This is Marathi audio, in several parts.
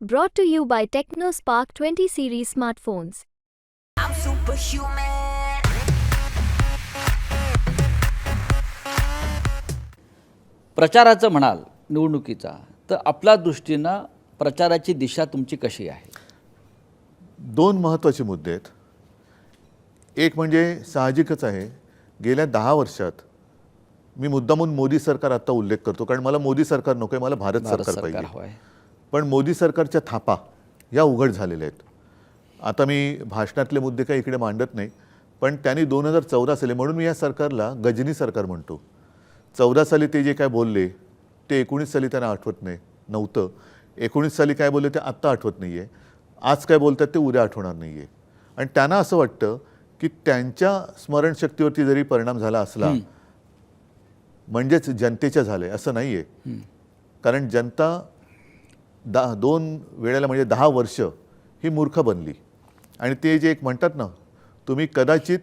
Brought to you by TechnoSpark 20 series smartphones. I'm superhuman. प्रचाराचं म्हणाल निवडणुकीचा तर आपल्या दृष्टीनं प्रचाराची दिशा तुमची कशी आहे दोन महत्त्वाचे मुद्दे आहेत एक म्हणजे साहजिकच आहे गेल्या दहा वर्षात मी मुद्दामून मोदी सरकार आत्ता उल्लेख करतो कारण मला मोदी सरकार नको आहे मला भारत भारत सरकार सरकार पाहिजे हवं आहे पण मोदी सरकारच्या थापा या उघड झालेल्या आहेत. आता मी भाषणातले मुद्दे काही इकडे मांडत नाही पण त्यांनी दोन हजार चौदा साली म्हणून मी या सरकारला गजनी सरकार म्हणतो. चौदा साली ते जे काय बोलले ते एकोणीस साली त्यांना आठवत नाही नव्हतं. एकोणीस साली काय बोलले ते आत्ता आठवत नाही आहे आज काय बोलतात ते उद्या आठवणार नाही आहे आणि त्यांना असं वाटतं की त्यांच्या स्मरणशक्तीवरती जरी परिणाम झाला असला म्हणजेच जनतेच्या झाले असं नाही आहे कारण जनता दहा दोन वेळेला म्हणजे दहा वर्ष ही मूर्ख बनली. आणि ते जे एक म्हणतात ना तुम्ही कदाचित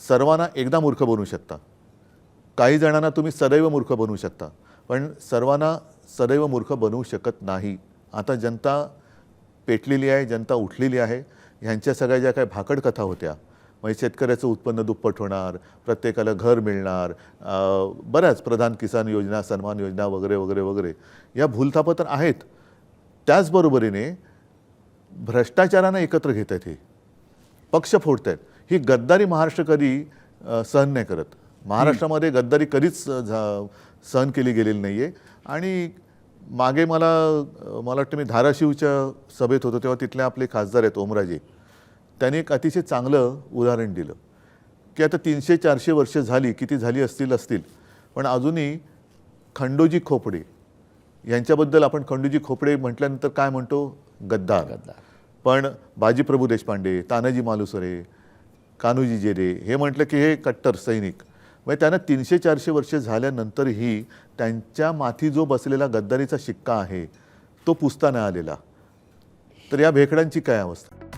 सर्वांना एकदा मूर्ख बनवू शकता. काही जणांना तुम्ही सदैव मूर्ख बनवू शकता. पण सर्वांना सदैव मूर्ख बनवू शकत नाही. आता जनता पेटलेली आहे जनता उठलेली आहे. ह्यांच्या सगळ्या ज्या काही भाकड कथा होत्या म्हणजे शेतकऱ्याचं उत्पन्न दुप्पट होणार प्रत्येकाला घर मिळणार बऱ्याच प्रधान किसान योजना सन्मान योजना वगैरे वगैरे वगैरे. या भूलथापं तर आहेत. त्याचबरोबरीने भ्रष्टाचारांना एकत्र घेत आहेत हे. पक्ष फोडत आहेत ही गद्दारी महाराष्ट्र कधी सहन नाही करत. महाराष्ट्रामध्ये गद्दारी कधीच झा- सहन केली गेलेली नाही आहे आणि मागे मला मला वाटतं मी धाराशिवच्या सभेत होतो तेव्हा तिथले आपले खासदार आहेत ओमराजे. त्यांनी एक अतिशय चांगलं उदाहरण दिलं. की आता तीनशे चारशे वर्ष झाली किती झाली असतील असतील. पण अजूनही खंडोजी खोपडे यांच्याबद्दल आपण खंडोजी खोपडे म्हटल्यानंतर काय म्हणतो? गद्दार. गद्दार. पण बाजीप्रभू देशपांडे तानाजी मालुसरे कान्होजी जेरे हे म्हटलं की हे कट्टर सैनिक. म्हणजे त्यांना तीनशे चारशे वर्ष झाल्यानंतरही त्यांच्या माथी जो बसलेला गद्दारीचा शिक्का आहे तो पुसता नाही आलेला. तर या भेकडांची काय अवस्था?